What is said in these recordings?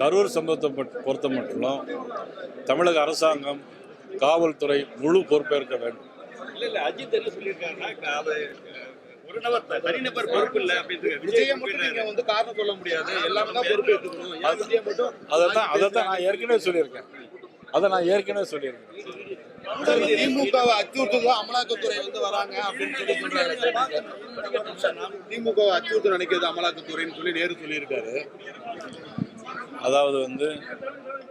கரூர் சம்பவத்தை பொறுத்த மட்டும் தமிழக அரசாங்கம் காவல்துறை முழு பொறுப்பேற்க வேண்டும். இல்ல இல்ல அஜித் என்ன சொல்லியிருக்காருன்னா அது ஒரு நபர் த- தனிநபர் பொறுப்பு இல்ல அப்படின்னு விஜயை மட்டும் நீங்க வந்து காரணம் சொல்ல முடியாது. எல்லாமே தான் பொறுப்பு எடுத்துக்கணும் அதைத்தான் அதைத்தான் நான் ஏற்கனவே சொல்லியிருக்கேன். அதை நான் ஏற்கனவே சொல்லியிருக்கேன். திமுகவை அச்சுறுத்தல் அமலாக்கத்துறை வந்து வராங்க அப்படின்னு சொல்லி சொல்றாங்க திமுகவை அச்சுறுத்தல் நினைக்கிறது அமலாக்கத்துறைன்னு சொல்லி நேரு சொல்லியிருக்காரு. அதாவது வந்து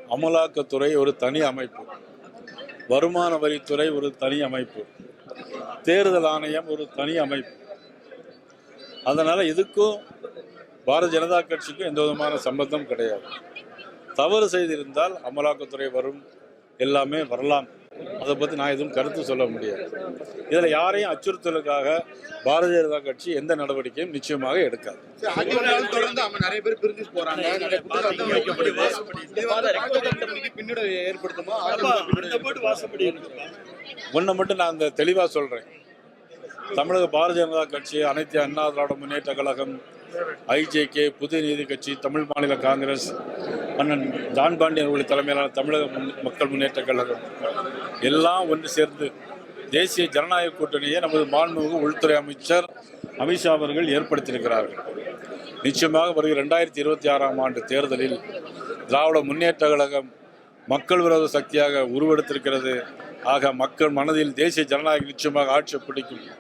அமலாக்கத்துறை ஒரு தனி அமைப்பு. வருமான வரித்துறை ஒரு தனி அமைப்பு. தேர்தல் ஆணையம் ஒரு தனி அமைப்பு. அதனால் இதுக்கும் பாரதிய ஜனதா கட்சிக்கும் எந்த விதமான சம்பந்தம் கிடையாது. தவறு செய்திருந்தால் அமலாக்கத்துறை வரும். எல்லாமே வரலாம். அதை பற்றி நான் எதுவும் கருத்து சொல்ல முடியாது. இதில் யாரையும் அச்சுறுத்தலுக்காக பாரதிய ஜனதா கட்சி எந்த நடவடிக்கையும் நிச்சயமாக எடுக்காது. நிறைய பேர் பிரிஞ்சு போறாங்க. ஒன்றை மட்டும் நான் இந்த தெளிவாக சொல்கிறேன் தமிழக பாரதிய ஜனதா கட்சி அனைத்து அண்ணா திராவிட முன்னேற்ற கழகம் ஐஜேகே புதிய நீதி கட்சி தமிழ் மாநில காங்கிரஸ் அண்ணன் ஜான் பாண்டியன் அவர்கள் தலைமையிலான தமிழக முன்- மக்கள் முன்னேற்ற கழகம். எல்லாம் ஒன்று சேர்ந்து தேசிய ஜனநாயக கூட்டணியை நமது மாண்புமிகு உள்துறை அமைச்சர் அமித்ஷா அவர்கள் ஏற்படுத்தியிருக்கிறார்கள். நிச்சயமாக வருகிற ரெண்டாயிரத்தி இருபத்தி ஆறாம் ஆண்டு தேர்தலில் திராவிட முன்னேற்ற கழகம் மக்கள் விரோத சக்தியாக உருவெடுத்திருக்கிறது. ஆக மக்கள் மனதில் தேசிய ஜனநாயகம் நிச்சயமாக ஆட்சி பிடிக்கும்.